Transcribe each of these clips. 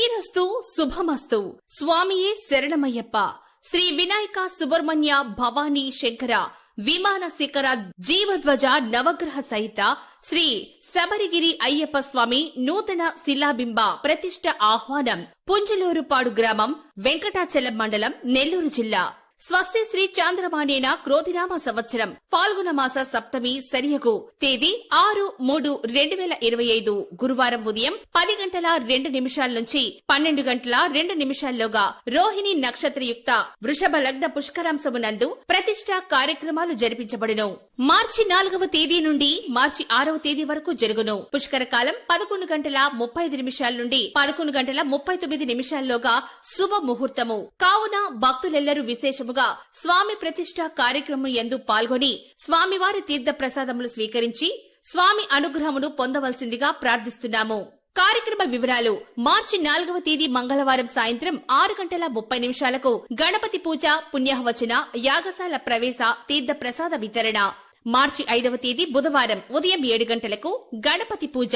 శ్రీరస్తు శుభమస్తు. స్వామియే శరణమయ్యప్ప. శ్రీ వినాయక సుబ్రహ్మణ్య భవానీ శంకర విమాన శిఖర జీవధ్వజ నవగ్రహ సహిత శ్రీ శబరిగిరి అయ్యప్ప స్వామి నూతన శిలాబింబ ప్రతిష్ట ఆహ్వానం. పుంజలూరుపాడు గ్రామం వెంకటాచలం మండలం నెల్లూరు జిల్లా. స్వస్తి శ్రీ చాంద్రమాణేన క్రోధినామ సంవత్సరం. ఫాల్గుణ మాస సప్తమి సరియకు తేదీ ఆరు మూడు రెండు వేల ఇరవై ఐదు. గురువారం ఉదయం పది గంటల రెండు నిమిషాల నుంచి పన్నెండు గంటల రెండు నిమిషాల్లోగా రోహిణి నక్షత్రయుక్త వృషభ లగ్న పుష్కరాంశమునందు ప్రతిష్ట కార్యక్రమాలు జరిపించబడును. మార్చి నాలుగవ తేదీ నుండి మార్చి ఆరవ తేదీ వరకు జరుగును. పుష్కర కాలం పదకొండు గంటల ముప్పై ఐదు నిమిషాల నుండి పదకొండు గంటల ముప్పై తొమ్మిది నిమిషాల్లోగా శుభ ముహూర్తము కావున భక్తులెల్లరూ విశేషముగా స్వామి ప్రతిష్ట కార్యక్రమం ఎందు పాల్గొని స్వామివారి తీర్థ ప్రసాదములు స్వీకరించి స్వామి అనుగ్రహమును పొందవలసిందిగా ప్రార్థిస్తున్నాము. కార్యక్రమ వివరాలు మార్చి నాలుగవ తేదీ మంగళవారం సాయంత్రం ఆరు గంటల ముప్పై నిమిషాలకు గణపతి పూజ పుణ్యహవచన యాగశాల ప్రవేశ తీర్థ ప్రసాద వితరణ. మార్చి ఐదవ తేదీ బుధవారం ఉదయం ఏడు గంటలకు గణపతి పూజ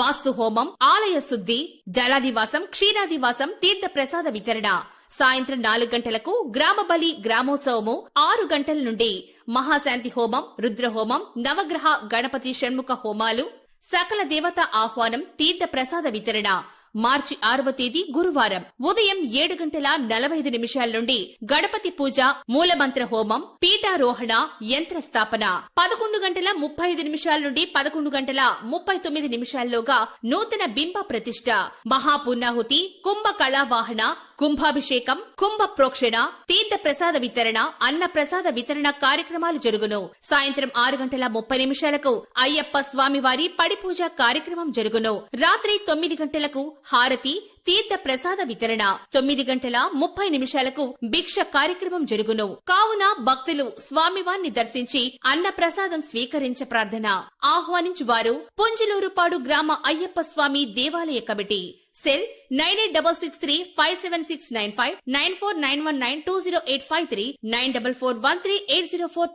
వాస్తు హోమం ఆలయ శుద్ధి జలాదివాసం క్షీరాదివాసం తీర్థ ప్రసాద వితరణ. సాయంత్రం నాలుగు గంటలకు గ్రామ బలి గ్రామోత్సవము ఆరు గంటల నుండి మహాశాంతి హోమం రుద్రహోమం నవగ్రహ గణపతి షణ్ముఖ హోమాలు సకల దేవత ఆహ్వానం తీర్థ ప్రసాద వితరణ. మార్చి ఆరవ తేదీ గురువారం. ఉదయం ఏడు గంటల నలభై ఐదు నిమిషాల నుండి గణపతి పూజ మూలమంత్ర హోమం పీఠారోహణ యంత్ర స్థాపన. పదకొండు గంటల ముప్పై ఐదు నిమిషాల నుండి పదకొండు గంటల ముప్పై తొమ్మిది నిమిషాల్లోగా నూతన బింబ ప్రతిష్ట మహాపున్నాహుతి కుంభ కళావాహన కుంభాభిషేకం కుంభ ప్రోక్షణ తీర్థ ప్రసాద వితరణ అన్న ప్రసాద వితరణ కార్యక్రమాలు జరుగును. సాయంత్రం ఆరు గంటల ముప్పై నిమిషాలకు అయ్యప్ప స్వామివారి పడిపూజ కార్యక్రమం జరుగును. రాత్రి తొమ్మిది గంటలకు హారతి తీర్థ ప్రసాద వితరణ. తొమ్మిది గంటల ముప్పై నిమిషాలకు భిక్ష కార్యక్రమం జరుగును. కావున భక్తులు స్వామివారిని దర్శించి అన్న ప్రసాదం స్వీకరించ ప్రార్థన. ఆహ్వానించువారు పుంజలూరుపాడు గ్రామ అయ్యప్ప స్వామి దేవాలయ committee. Cell nine eight double six three five seven six nine five nine four nine one nine two zero eight five three nine double four one three eight zero four two